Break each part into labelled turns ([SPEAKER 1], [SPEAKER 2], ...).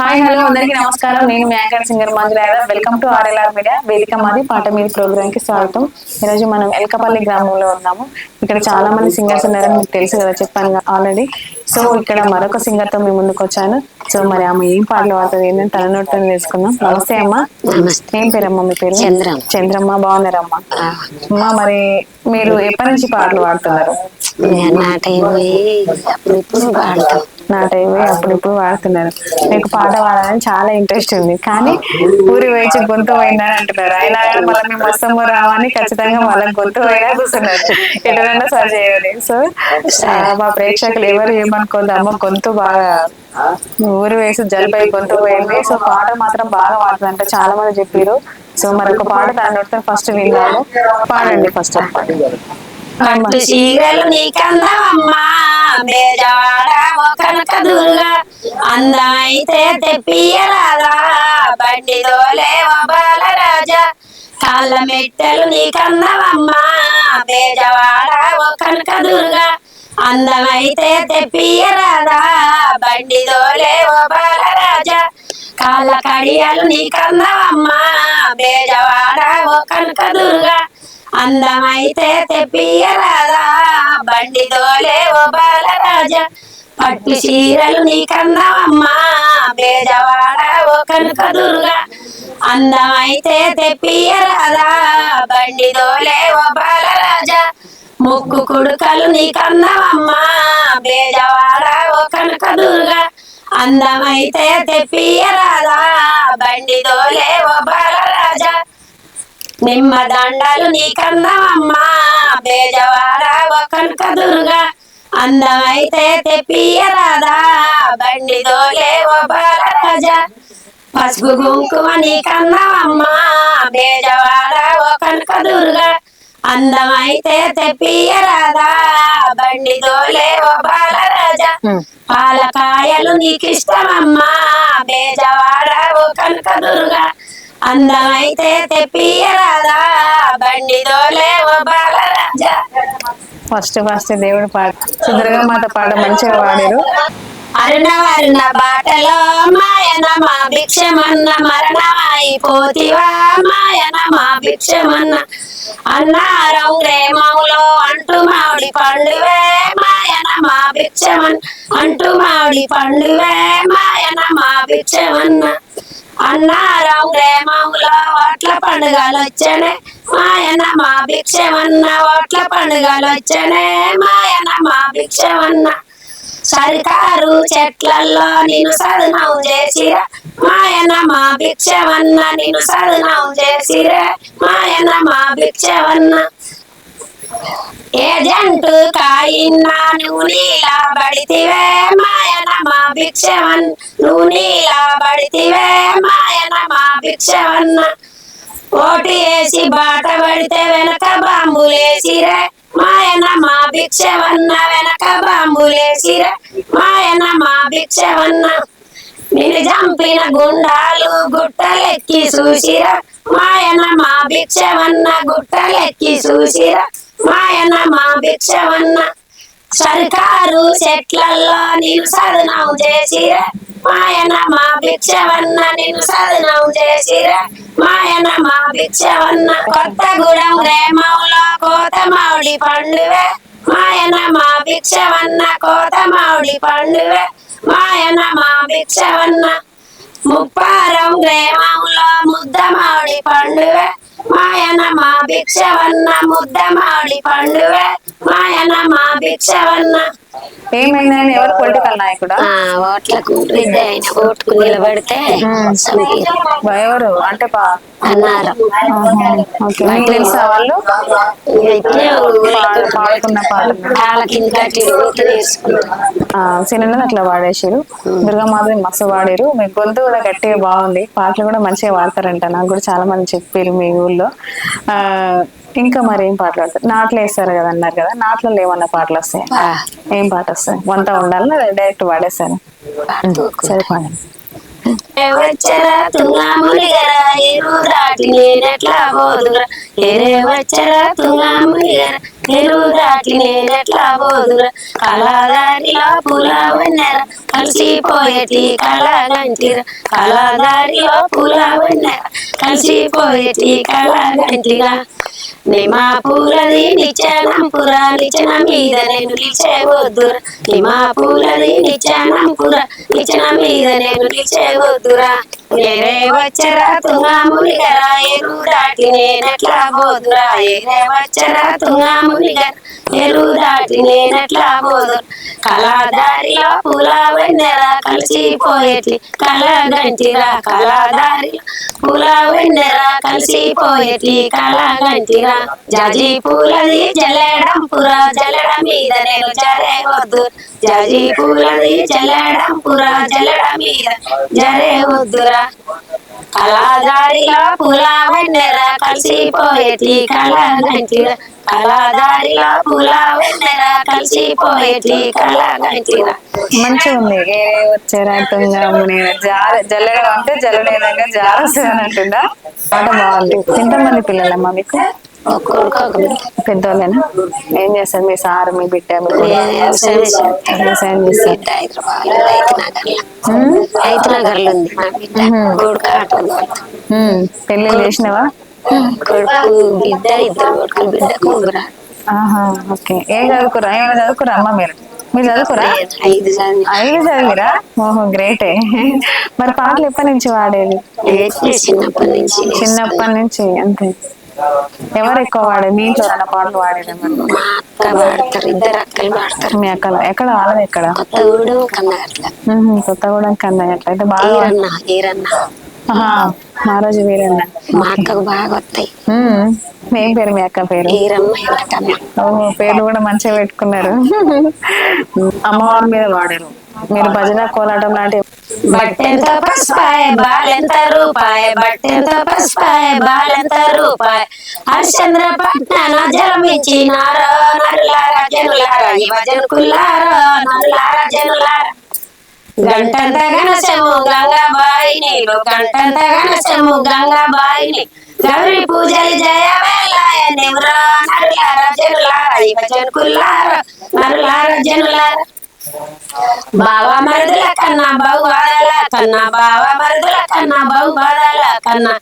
[SPEAKER 1] Hi hello అందరికీ నమస్కారం. నేను మీ anchor singer Manjula welcome to RLR media వేదిక మాది పాట మీద ప్రోగ్రామ్కి స్వాగతం. ఈరోజు మనం ఎల్కపల్లి గ్రామంలో ఉన్నాము. ఇక్కడ చాలా మంది సింగర్స్ ఉన్నారని మీకు తెలుసు కదా చెప్పాను ఆల్రెడీ సో ఇక్కడ మరొక సింగర్తో మీ ముందుకు వచ్చాను. సో మరి ఆమె ఏం పాటలు పాడుతుంది ఏంటంటే తన నోటితో తెలుసుకుందాం. నమస్తే అమ్మా.
[SPEAKER 2] నమస్తే.
[SPEAKER 1] ఏం పేరమ్మా మీ పేరు?
[SPEAKER 2] చంద్రమ్మ.
[SPEAKER 1] చంద్రమ్మ బాగున్నారమ్మా. అమ్మా మరి మీరు ఎప్పటి నుంచి పాటలు పాడుతున్నారు?
[SPEAKER 2] నాటైపోయి అప్పుడు ఇప్పుడు పాడతాం.
[SPEAKER 1] నా టైం అప్పుడిప్పుడు వాడుతున్నారు. మీకు పాట పాడాలని చాలా ఇంట్రెస్ట్ ఉంది. కానీ ఊరి వేచి గొంతు పోయిందని అంటున్నారు. అయినా మళ్ళీ మేము వస్తాము రావని ఖచ్చితంగా మళ్ళీ గొంతు పోయినా కూర్చున్నారు ఎటునన్నా సరి చేయాలి సో మా ప్రేక్షకులు ఎవరు ఏమనుకోద్దు అమ్మ గొంతు బాగా ఊరి వేసి జలుబై గొంతు పోయింది. సో పాట మాత్రం బాగా పాడుతుందంట. చాలా మంది చెప్పారు సో మరి ఒక పాట దాన్ని ఫస్ట్ విన్నాము. పాడండి ఫస్ట్
[SPEAKER 2] పట్టు చీరలు నీకందవమ్మా బేజవాడ కనక దుర్గా. అందమైతే తెప్పియరాదా బండి దోలే బాలరాజా. కాళ్ళ మెట్టలు నీకందవమ్మా బేజవాడ కనక దుర్గా. అందమైతే తెప్పియరాదా బండి దోలే బాలరాజా. కాళ్ళ కడియాలు నీకందవమ్మా బేజవాడ కనక దుర్గా. అందమైతే తెప్పియరాదా బండి దోలే ఓ బాలరాజా. పట్టు చీరలు నీకన్నావమ్మా. బేజవాడ ఓ కనుక దుర్గా. అందమైతే తెప్పియరాదా బండి దోలే ఓ బాలరాజా. ముక్కు కుడుకలు నీకన్నావమ్మా. బేజవాడ ఓ కనుక దుర్గా. అందమైతే తెప్పియరాదా బండి దోలే ఓ బాలరాజా. నిమ్మ దండలు నీకన్నావమ్మా బేజవాడ కనక దుర్గా. అందమైతే తెప్పియరాదా బండి దోలే ఓ బాలరాజా. పసుపు కుంకుమ నీకన్నావమ్మా బేజవాడ కనక దుర్గా. అందమైతే తెప్పియరాదా బండి దోలే ఓ బాలరాజా. పాలకాయలు నీకిష్టమమ్మా. బేజవాడ కనక దుర్గా. అందమైతే తెప్పియరాదా బండి దోలే ఓ బాలరాజా.
[SPEAKER 1] ఫస్ట్ ఫస్ట్ దేవుడి పాట. సో దుర్గామాత పాట మంచిగా పాడారు.
[SPEAKER 2] అరుణ వర్ణ బాటలో మాయన మా భిక్షమన్న మరణమై పోతివా మాయన మా భిక్షమన్న. అన్నారం రేమౌలో అంటు మామిడి పండువే మాయన మా భిక్షమన్. అంటు మామిడి పండువే మాయన మా భిక్షమన్న. అన్నారం? గ్రామంలో ఓట్ల పండుగలు వచ్చానే మాయన మా భిక్షమన్న ఓట్ల పండుగలు వచ్చానే మాయన మా భిక్షమన్న. సరికారు చెట్లల్లో నిన్ను సదనం చేసిరా. మాయన మా భిక్షవన్న నిన్ను సదనం చేసిరే. మాయన మా భిక్షవన్న ఏ కాయిన్నా కాయినా నీలా బడితివే మాయన మా భిక్షవన్. నువ్వు బడితివే మాయన మా భిక్షవన్న ఓటు వేసి బాట పడితే వెనక బాంబులేసిరే మాయన మా భిక్షవన్న వెనక బాంబులేసిరే మాయన మా భిక్షవన్న నిన్ను చంపిన గుండాలు గుట్టలెక్కి చూసిరా మాయన మా భిక్షవన్న గుట్టలెక్కి చూసిరా మాయన మా భిక్షవన్న. సర్కారు చెట్లల్లో నేను సదనం చేసిరా. మాయన మా భిక్షవన్న నేను సదనం చేసిరా. మాయన మా భిక్షవన్న కొత్తగూడెం గ్రామంలో కోత పండువే. మాయన మా భిక్షవన్న కోత పండువే. మాయన మా భిక్షవన్న ముప్పారం గ్రామంలో ముద్ద మామిడి పండువే. మాయన మా భిక్షవన్న ముద్దమాడి పండువే. మాయన మా భిక్షవన్న
[SPEAKER 1] ఏమైందని? ఎవరు పొలిటికల్ నాయకుడా?
[SPEAKER 2] ఓట్లకు ఆయన. ఓటుకు నిలబడితే.
[SPEAKER 1] ఎవరు? అంటే పా
[SPEAKER 2] అన్నారు.
[SPEAKER 1] తెలుసా వాళ్ళు?
[SPEAKER 2] కాళ్ళ కింద
[SPEAKER 1] అట్లా పాడేసారు దుర్గామాతని మస్తు పాడారు మీ గొంతు కూడా గట్టిగా బాగుంది. పాటలు కూడా మంచిగా పాడతారంట నాకు కూడా చాలా మంది చెప్పారు మీ ఊళ్ళో. ఆ, ఇంకా మరి ఏం పాటలు పాడతారు నాట్లు వేస్తారు కదా అన్నారు కదా నాట్లలో ఏమన్నా పాటలు వస్తాయి. ఏం పాట వస్తాయి? వంట ఉండాలి డైరెక్ట్ పాడేస్తాను సరే పాడండి.
[SPEAKER 2] వచ్చరా తుంగాములిగరా దాటి? నేనెట్లా వచ్చరా తుంగాములిగరా ఎరు దాటి నేనెట్లా పోదురా? కళాదారిలో పూల వన్నెర కలిసిపోయేటి కళగంటిర? కళాదారిలో పూల కలిసిపోయేటి కళగంటిరా? నిమా పూలది నిచ్చానం పుర? నిచ్చిన మీద నేను నిలిచేవద్దురా. నిమా పూలది నిచ్చానం పురా? నిచ్చిన మీద నేను నిలిచేవద్దురా. నేనే వచ్చరా తుంగామునిగరా ఎరు దాటి నేనట్లా బోదురా నేనే వచ్చరా తుంగామునిగరా ఎరు దాటి నేనట్లా బోదురు కళాదారిలో పులావెన్నెరా వెన్నెర కలిసిపోయేటి కళగంటిరా కళాదారిలో పులావెన్నెరా వెన్నెర కలిసిపోయేటి కళగంటిరా జాజి పూలది జల్లెడం పుర మీద నేను జరే వద్దు జాజి పూలది జల్లెడం పుర జల్లెడ మీద జరే వద్దురా కళాదారిలో పూల కలిసిపోయేటి కళగంటిరా కళాదారిలో పూల కలిసిపోయేటి కళగంటిరా
[SPEAKER 1] మంచిగా ఉంది. ఏ జార జల్లెడ అంటే జల్లడం జార వస్తుంది అంటుందా? పాట బాగుంది. ఎంతమంది పిల్లలమ్మా మీకు? పెద్దోళ్ళేనా? ఏం చేస్తారు మీ సార్ మీ బిడ్డ
[SPEAKER 2] వ్యవసాయం నగర్లో. ఉంది
[SPEAKER 1] పెళ్ళి చేసినవా?
[SPEAKER 2] కొడుకు బిడ్డ ఇద్దరు కొడుకులు
[SPEAKER 1] ఓకే. ఏం చదువుకురా ఏమైనా చదువుకురా అమ్మ మీరు? మీరు చదువుకురా
[SPEAKER 2] ఐదు చదివి.
[SPEAKER 1] ఐదు చదివిరా? ఓహో గ్రేటే. మరి పాటలు ఎప్పటి నుంచి వాడేది
[SPEAKER 2] చిన్నప్పటి నుంచి.
[SPEAKER 1] చిన్నప్పటి నుంచి అంతే. ఎవరు ఎక్కువ వాడేది? మీ ఇంట్లో ఏమైనా పాటలు వాడేది మరి
[SPEAKER 2] మా అక్క పాడతారు ఇద్దరు అక్కలు పాడతారు
[SPEAKER 1] మీ అక్కలు? ఎక్కడ వాళ్ళది ఎక్కడ
[SPEAKER 2] కొత్తగూడెం కన్నగట్ల
[SPEAKER 1] కొత్తగూడెం కన్నా ఎట్లా అయితే బాగా
[SPEAKER 2] ఈరన్న ఈరన్న.
[SPEAKER 1] ఆహా, మహారాజు వీరన్న
[SPEAKER 2] మా అక్కకు బాగా వస్తాయి
[SPEAKER 1] ఏం పేరు మీ అక్క పేరు? పేర్లు కూడా మంచిగా పెట్టుకున్నారు. అమ్మవారి మీద వాడారు. మీరు భజన కోలాటం లాంటి
[SPEAKER 2] బట్టెంత పసుపాయ బాలెంత రూపాయ బట్టెంత పసుపాయ బాలెంత రూపాయ. హరిశ్చంద్ర పట్నాన జన్మించినారో నరులారా జనులారా యువ జనుకులారో నరులారా జనులారా. గంటంత గణసము గంగాబాయిని గంటంత గణసము గంగాబాయిని గౌరీ పూజలు జయ నివరో నరులారా జనులారా యువ జనుకులారో నరులారా బావ మరుదుల కన్నా బహుబాదల కన్నా బావ మరుదుల కన్నా బహుబాదల కన్నా.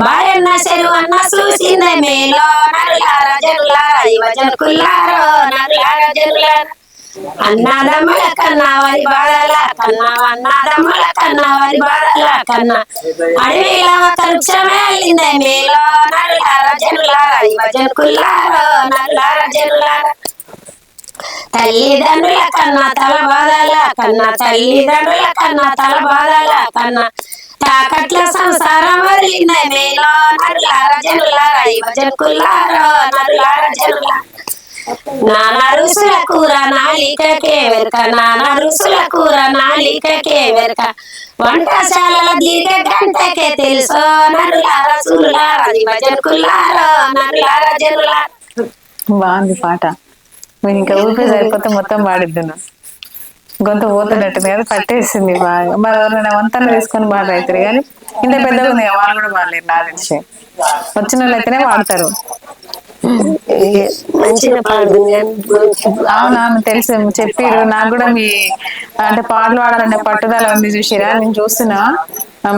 [SPEAKER 2] బాయన్న చెరువు అన్న చూసిందే మేలో నరులార జనులార యువ జనుకుల్లారో నరులార జనులార. అన్నదమ్ముల కన్నా వరి బాధల కన్నా అన్నదమ్ముల కన్నా వరి బాధల కన్నా. అడవిలో ఒక వృక్షమే మేలో నరులార జనులార యువ జనుకుల్లారో నరులార జనులార. తల్లిదండ్రుల కన్నా తల బాధల కన్నా తల్లిదండ్రుల కన్నా తల బాధల కన్నా. తాకట్ల సంసారం వదిలిన మేలో నరులార జనులార యువ జనుకుల్లారో నరులార జనులార. నానా రుసుల కూర నాలికకే వెరక నానా రుసుల కూర నాలికకే వెరక. వంటశాలల దీర్ఘ గంటకే తెలుసో నరులార సురులార యువ జనుకుల్లారో నరులార జనులార.
[SPEAKER 1] బాగుంది పాట. నేను ఇంకా ఊపిరి సరిపోతే మొత్తం పాడిద్దును. గొంత పోతున్నట్టుంది కదా పట్టేసింది బాగా. మరి ఎవరైనా వంతన తీసుకొని బాగా అవుతారు కానీ ఇంత పెద్దగా ఉంది వాళ్ళు కూడా బాగాలేరు నా తెలిసి. వచ్చిన వాళ్ళు అయితేనే వాడతారు
[SPEAKER 2] మంచిగా పాడుతుంది
[SPEAKER 1] అవునవును తెలుసు. చెప్పారు నాకు కూడా మీ అంటే పాటలు పాడాలనే పట్టుదల ఉంది చూసిరా. నేను చూస్తున్నా.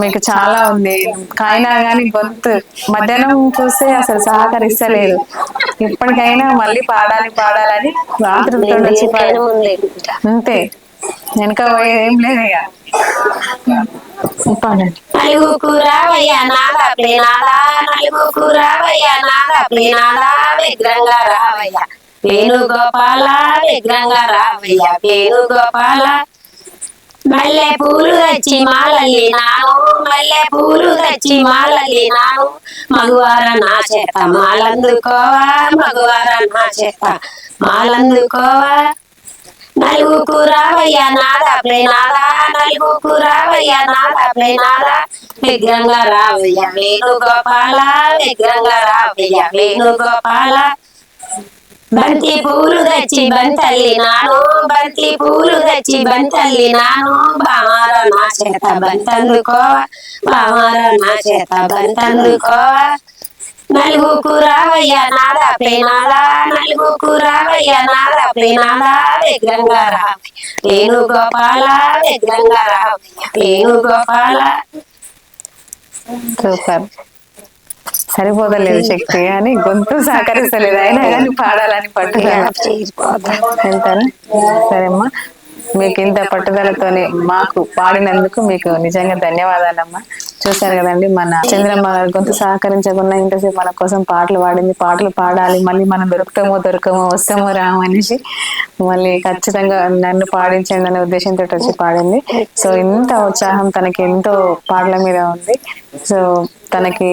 [SPEAKER 1] మీకు చాలా ఉంది. అయినా కానీ గొంతు మధ్యాహ్నం చూస్తే అసలు సహకరిస్తలేదు. ఇప్పటికైనా మళ్ళీ పాడాలి పాడాలని రాత్రి అంతే. వెనక ఏం లేదు ఇక.
[SPEAKER 2] నలుగుకు రావయ్యా నాదా ప్రేనాదా నలుగుకు రావయ్యా నాదా ప్రేనాదా విగ్రంగా రావయ్యా. వేణుగోపాల విగ్రంగా రావయ్యా వేణుగోపాల. మల్లె పూలు తెచ్చి మాలల్లి నాను మల్లె పూలు తెచ్చి మాలల్లి నాను. మగువార నా చేత మాలందుకోవా మగువార నా చేత మాలందుకోవా. నలుగుకు రావయ్యా నాదా ప్రేనాదా నలుగుకు రావయ్యా నాదా. ప్రేనాదా విగ్రంగా రావయ్యా వేణుగోపాల విగ్రంగా రావయ్యా వేణుగోపాల బంతి పూలు తెచ్చి బంతల్లి నాను బంతి పూలు తెచ్చి బంతల్లి నాను. బామార నా చేత బంతందుకోవా బామార నా చేత బంతందుకోవా. నలుగుకు రావయ్య నాదా ప్రేనాదా నలుగుకు రావయ్య నాదా ప్రేనాదా వ్యగ్రంగా రావయ్య. వేణు గోపాల విగ్రంగా రావయ్య వేణు గోపాల.
[SPEAKER 1] సూపర్. సరిపోతలేదు శక్తి అని గొంతు సహకరిస్తలేదు. అయినా కానీ పాడాలని పట్టుదల. వెళ్తారా సరే మీకు ఇంత పట్టుదలతోనే మాకు పాడినందుకు మీకు నిజంగా ధన్యవాదాలమ్మా. చూశారు కదండి మన చంద్రమ్మ గారి గొంతు సహకరించకుండా ఇంతసేపు మన కోసం పాటలు పాడింది. పాటలు పాడాలి మళ్ళీ మనం దొరుకుతామో దొరకమో వస్తామో రామో అనేసి మళ్ళీ ఖచ్చితంగా నన్ను పాడించండి అనే ఉద్దేశంతో వచ్చి పాడింది. సో ఇంత ఉత్సాహం తనకి ఎంతో పాటల మీద ఉంది. సో తనకి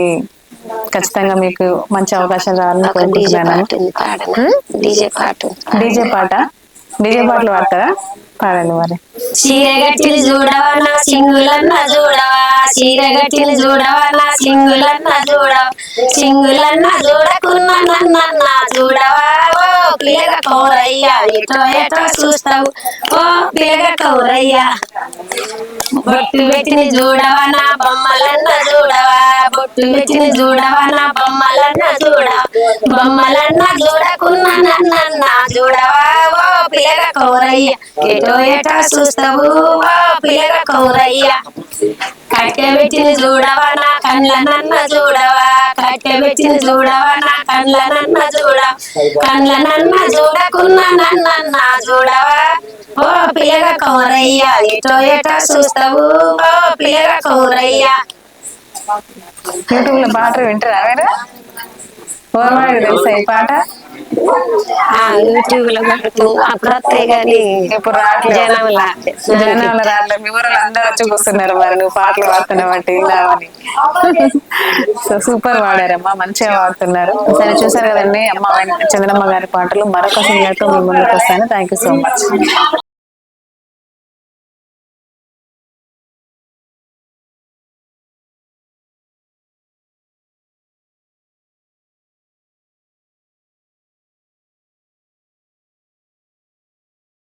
[SPEAKER 1] ఖచ్చితంగా మీకు మంచి అవకాశం రావాలని కోరుకుంటున్నాను.
[SPEAKER 2] డీజే పాట.
[SPEAKER 1] డీజే పాటలు పాడతారా? పాడండి మరి.
[SPEAKER 2] చీరగట్టిని చూడవా నా సింగులన్న చూడవా చీరగట్టిని చూడవా నా సింగులన్న చూడవా సింగులన్న చూడకున్న నన్న చూడవా ఓ పిల్లగ కౌరయ్యా ఎటో ఎటో చూస్తావు ఓ పిల్లగ కౌరయ్యా. బొట్టు పెట్టిని చూడవా నా బొమ్మలన్న పిలిచిన పెట్టిని చూడవా నా బొమ్మలన్న చూడ. బొమ్మలన్న చూడకున్న నన్న చూడవా ఓ పిల్లగ కౌరయ్య. ఎటో ఎటో చూస్తావు ఓ పిల్లగ కౌరయ్య. కట్టెబెట్టిన చూడవా నా కండ్ల నన్న చూడవా. కట్టెబెట్టిన చూడవా నా కండ్ల నన్న చూడవా కండ్ల నన్న చూడకున్న నన్న చూడవా. ఓ పిల్లగ కౌరయ్య ఎటో ఎటో చూస్తావు ఓ పిల్లగ కౌరయ్య.
[SPEAKER 1] యూట్యూబ్లో పాటలు వింటారా మీరు? ఓర్వాడికి తెలుసా ఈ పాట?
[SPEAKER 2] యూట్యూబ్లో అప్పుడు వస్తాయి కానీ
[SPEAKER 1] ఇప్పుడు రావట్లేదు.
[SPEAKER 2] జనంలా
[SPEAKER 1] జనాల రాట్లేదు మీ ఊరిలో అందరూ వచ్చి కూర్చున్నారు మరి. నువ్వు పాటలు పాడుతున్నావు అంటే ఇలావని సో సూపర్ పాడారమ్మా. మంచిగా పాడుతున్నారు. సరే చూసారు కదండి అమ్మ చంద్రమ్మ గారి పాటలు. మరొక సింగర్తో మీ ముందుకు వస్తాను. Thank you so much